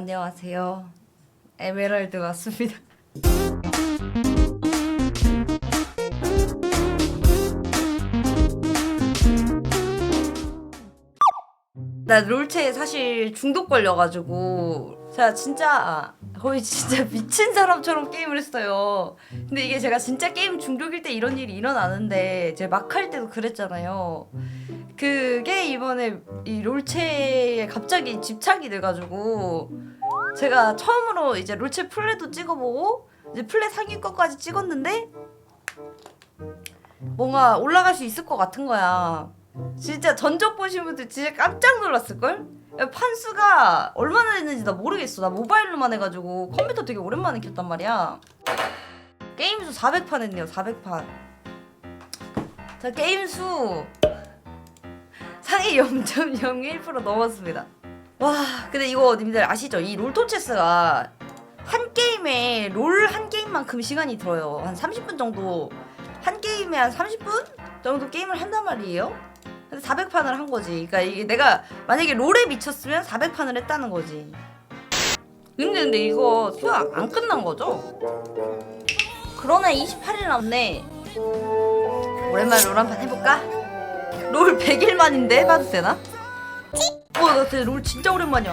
안녕하세요. 에메랄드 왔습니다. 나 롤체에 사실 중독 걸려가지고 제가 진짜 거의 진짜 미친 사람처럼 게임을 했어요. 근데 이게 제가 진짜 게임 중독일 때 이런 일이 일어나는데 제가 막 할 때도 그랬잖아요. 그게 이번에 이 롤체에 갑자기 집착이 돼가지고 제가 처음으로 이제 롤체 플레도 찍어보고 이제 플레 상위권까지 찍었는데 뭔가 올라갈 수 있을 것 같은 거야. 진짜 전적 보신 분들 진짜 깜짝 놀랐을걸? 야, 판수가 얼마나 됐는지 나 모르겠어. 나 모바일로만 해가지고 컴퓨터 되게 오랜만에 켰단 말이야. 게임 수 400판 했네요. 400판. 자 게임 수 상위 0.01% 넘었습니다. 와 근데 이거 님들 아시죠? 이 롤토체스가 한 게임에 롤 한 게임만큼 시간이 들어요. 한 30분 정도 한 게임에 한 30분 정도 게임을 한단 말이에요. 그래서 400판을 한 거지. 그러니까 이게 내가 만약에 롤에 미쳤으면 400판을 했다는 거지. 근데 근데 이거 수학 안 끝난 거죠? 그러네 28일 남네. 오랜만에 롤 한 판 해볼까? 롤 100일 만인데 해봐도 되나? 어, 나 진짜 롤 진짜 오랜만이야.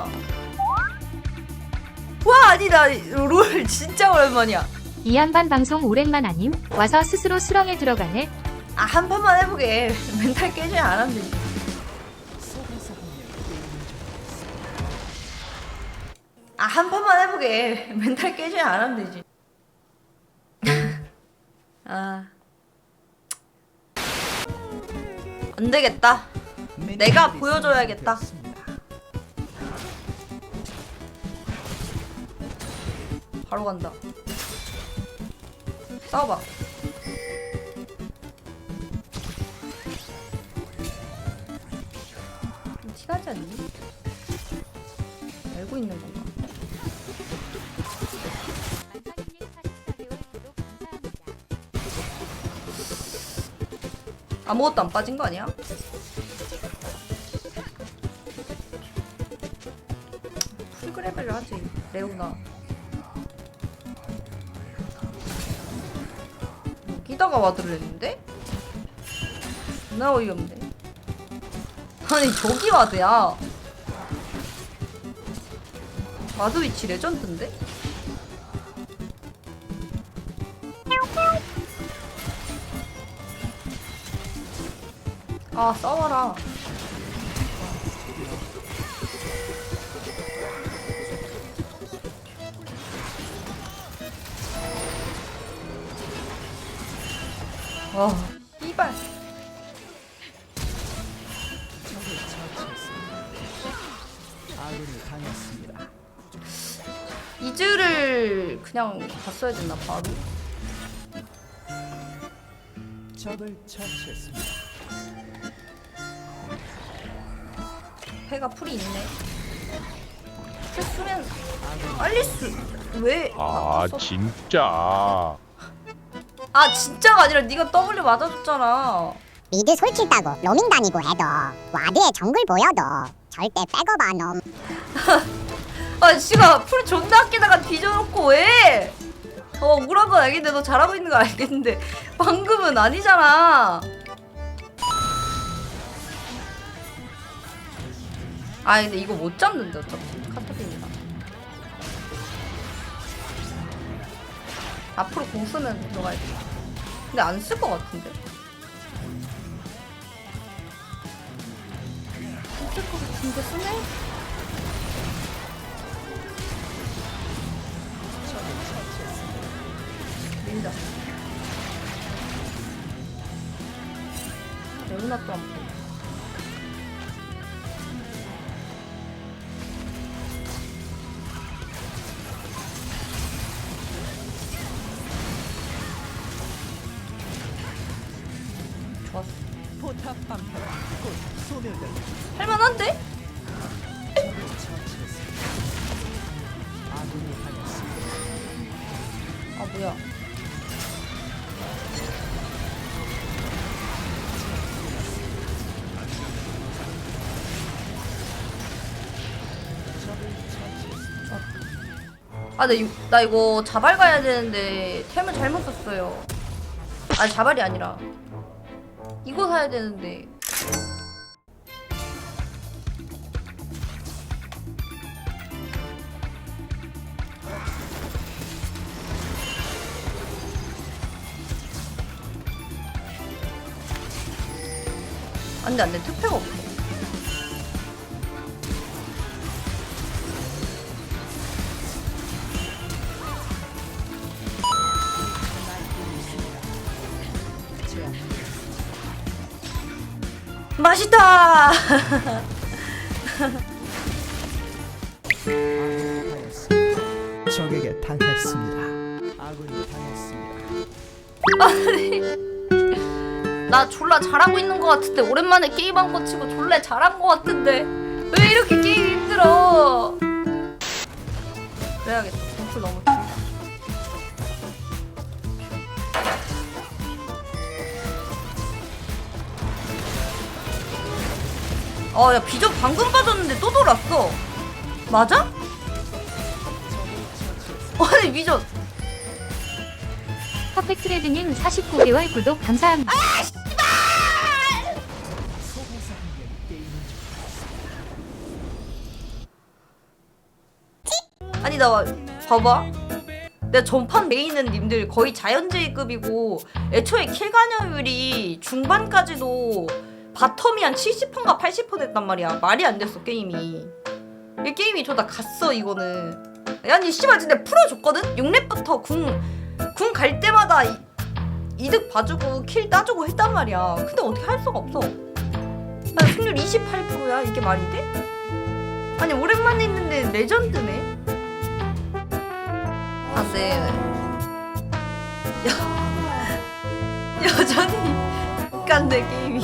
와, 아니 나 롤 진짜 오랜만이야. 이 양반 방송 오랜만 아님? 와서 스스로 수렁에 들어가네. 아, 한 판만 해보게. 멘탈 깨져야 안 하면 되지. 아, 한 판만 해보게. 멘탈 깨져야 안 하면 되지. 아. 안 되겠다. 내가 보여줘야겠다. 바로 간다. 싸워봐. 좀 티나지 않니? 알고 있는 건가? 아무것도 안 빠진 거 아니야? 풀그래벨을 하지 레오나 여기다가 와드를 했는데? 나 어이없네 아니 저기 와드야 와드 위치 레전드인데? 아 싸워라 와 이발 아군이 당했습니다. 이즈를 그냥 봤어야 됐나 바로 적을 처치했습니다. 해가 풀이 있네. 쓰면 빨리 쓰왜? 아 진짜. 아 진짜가 아니라 네가 W 맞아줬잖아. 미드 솔킬 따고 로밍 다니고 해도 와드에 정글 보여도 절대 백업 안 옴. 아 씨가 풀 존나 아끼다가 뒤져놓고 왜? 어 억울한 건 알겠는데 너 잘하고 있는 거 알겠는데. 방금은 아니잖아 아 근데 이거 못 잡는데 어차피. 카타빈이라 앞으로 공 쓰면 들어가야 돼 근데 안 쓸 것 같은데? 쓸것 같은데 쓰네? 민다. 레오나 또안 보 소멸될 할만한데? 아 뭐야? 좋았어. 아, 나, 이- 나 이거 자발 가야 되는데 템을 잘못 썼어요. 아니, 자발이 아니라. 이거 사야 되는데. 안 돼, 안 돼. 특패가 없어. 맛있다! 적에게 당했습니다. 아군이 당했습니다. 나 졸라 잘하고 있는 것 같은데 오랜만에 게임한 거 치고 졸라 잘한 것 같은데 왜 이렇게 게임 힘들어 그래야겠다 점수 너무 아 야 비전 방금 빠졌는데 또 돌았어 맞아? 아니 비전 퍼펙트레드님 49개월 구독 감사합니다. 명이 게임을 아니 나 봐봐 내가 전판 메인은 님들 거의 자연제이급이고 애초에 킬 관여율이 중반까지도 바텀이 한 70%인가 80% 됐단 말이야. 말이 안 됐어 게임이. 이 게임이 저다 갔어 이거는. 아니 씨발 진짜 풀어줬거든? 6렙부터 궁 궁 갈 때마다 이, 이득 봐주고 킬 따주고 했단 말이야. 근데 어떻게 할 수가 없어. 나 승률 28%야 이게 말이 돼? 아니 오랜만에 있는데 레전드네. 아, 네. 여, 여전히 깐데 게임이.